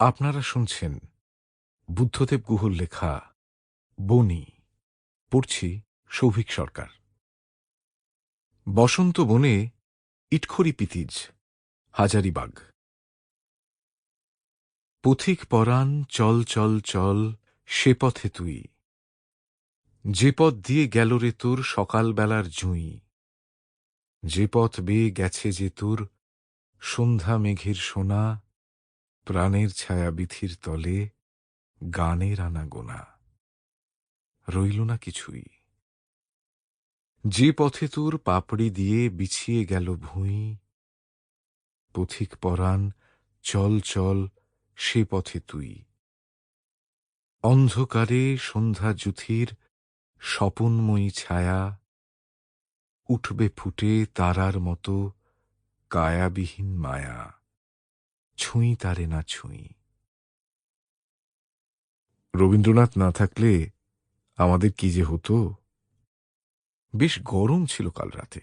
আপনারা শুনছেন বুদ্ধদেব গুহর লেখা বনি পড়ছি সৌভিক সরকার। বসন্ত বনে ইটখড়ি পিতিজ হাজারিবাগ পথিক পরাণ, চল চল চল, সে পথে তুই। যে পথ দিয়ে গেল রে তোর সকালবেলার জুঁই। যে পথ বেয়ে গেছে যে তোর সন্ধ্যা মেঘের সোনা প্রাণের ছায়া বিথির তলে গানের আনা গোনা রইল না কিছুই। যে পথে তোর পাপড়ি দিয়ে বিছিয়ে গেল ভুঁই, পথিক পরাণ, চল চল সে পথে তুই। অন্ধকারে সন্ধ্যা যুথির স্বপনময়ী ছায়া, উঠবে ফুটে তারার মতো কায়াবিহীন মায়া। ছুঁই তারে না ছুঁই। রবীন্দ্রনাথ না থাকলে আমাদের কি যে হতো? বেশ গরম ছিল কাল রাতে।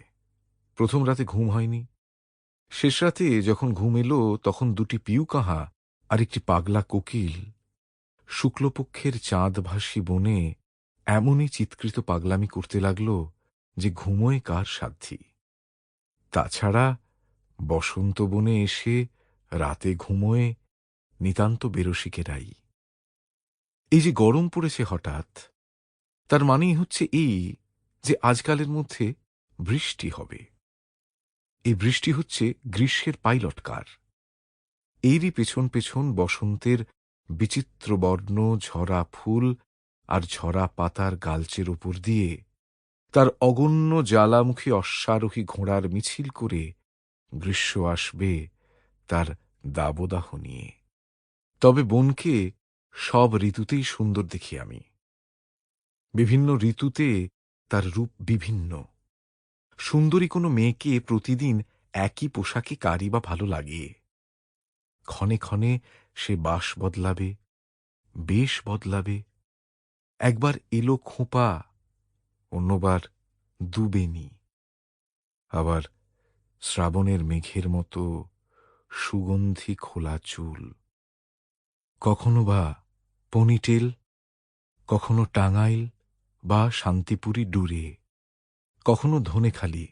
প্রথম রাতে ঘুম হয়নি। শেষ রাতে যখন ঘুম এলো, তখন দুটি পিউ কাহা আর একটি পাগলা কোকিল, শুক্লপক্ষের চাঁদভাসী বনে এমনই চিৎকৃত পাগলামি করতে লাগল যে ঘুমোয় কার সাধ্যি। তাছাড়া বসন্ত বনে এসে রাতে ঘুমোয় নিতান্ত বেরসিকেরাই এই যে গরম পড়েছে হঠাৎ, তার মানেই হচ্ছে এই যে আজকালের মধ্যে বৃষ্টি হবে। এই বৃষ্টি হচ্ছে গ্রীষ্মের পাইলটকার এরই পেছন পেছন বসন্তের বিচিত্র বর্ণ, ঝরা ফুল আর ঝরা পাতার গালচের উপর দিয়ে তার অগণ্য জ্বালামুখী অশ্বারোহী ঘোড়ার মিছিল করে গ্রীষ্ম আসবে তার দাবদাহ নিয়ে। তবে বোনকে সব ঋতুতেই সুন্দর দেখি আমি। বিভিন্ন ঋতুতে তার রূপ বিভিন্ন। সুন্দরী কোনো মেয়েকে প্রতিদিন একই পোশাকে কারি বা ভালো লাগে। ক্ষণে ক্ষণে সে বাস বদলাবে, বেশ বদলাবে। একবার এলো খোঁপা, অন্যবার দুবেনি আবার শ্রাবণের মেঘের মতো সুগন্ধি খোলা চুল। কখনো বা পনিটেল, কখনো টাঙ্গাইল বা শান্তিপুরি ডুরে। কখনো ধনেখালি,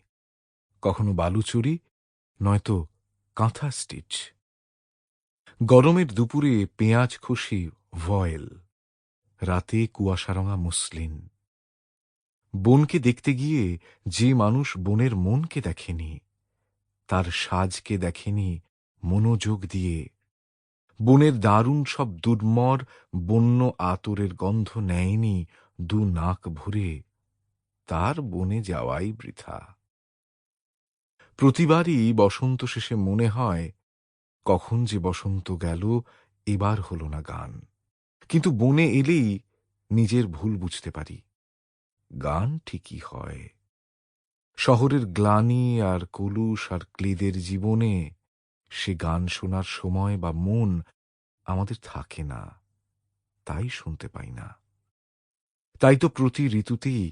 কখনো বালুচুরি, নয়তো কাঁথা স্টিচ। গরমের দুপুরে পেঁয়াজ খুশি ভয়েল, রাতে কুয়াশারঙা মুসলিন। বনকে দেখতে গিয়ে যে মানুষ বনের মনকে দেখেনি, তার সাজকে দেখেনি মনোযোগ দিয়ে। বনের দারুণ সব দুর্মর বন্য আতরের গন্ধ নেয়নি দু নাক ভরে। তার বনে যাওয়াই বৃথা। প্রতিবারই বসন্ত শেষে মনে হয়, কখন যে বসন্ত গেল, এবার হল না গান। কিন্তু বনে এলেই নিজের ভুল বুঝতে পারি। গান ঠিকই হয়। শহরের গ্লানি আর কলুষ আর ক্লেদের জীবনে সে গান শোনার সময় বা মন আমাদের থাকে না, তাই শুনতে পাই না। তাই তো প্রতি ঋতুতেই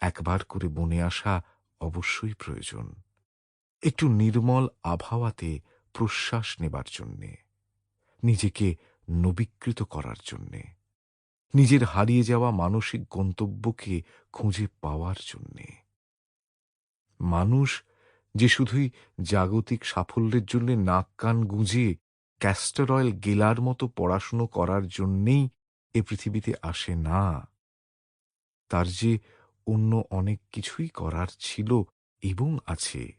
একবার করে বনে আসা অবশ্যই প্রয়োজন। একটু নির্মল আবহাওয়াতে প্রশ্বাস নেবার জন্যে, নিজেকে নবীকৃত করার জন্যে, নিজের হারিয়ে যাওয়া মানসিক গন্তব্যকে খুঁজে পাওয়ার জন্যে। মানুষ যে শুধুই জাগতিক সাফল্যের জন্য নাক কান গুঁজে ক্যাস্টর অয়েল গেলার মতো পড়াশুনো করার জন্যেই এ পৃথিবীতে আসে না। তার যে অন্য অনেক কিছুই করার ছিল এবং আছে,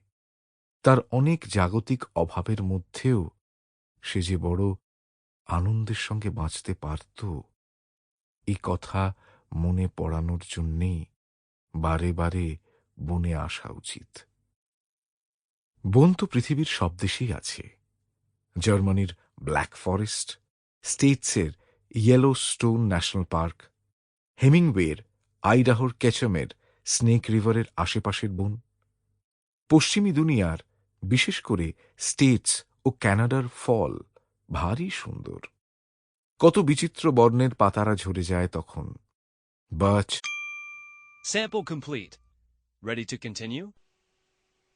তার অনেক জাগতিক অভাবের মধ্যেও সে যে বড় আনন্দের সঙ্গে বাঁচতে পারত এই কথা মনে পড়ানোর জন্যেই বারে বারে বনে আসা উচিত। বন তো পৃথিবীর সব দেশেই আছে জার্মানির ব্ল্যাক ফরেস্ট, স্টেটসের ইয়েলো স্টোন ন্যাশনাল পার্ক, হেমিংওয়ের আইডাহোর কেচমের স্নেক রিভারের আশেপাশের বন, পশ্চিমী দুনিয়ার, বিশেষ করে স্টেটস ও ক্যানাডার ফল ভারী সুন্দর কত বিচিত্র বর্ণের পাতারা ঝরে যায় তখন বাচ Sample complete. Ready to continue?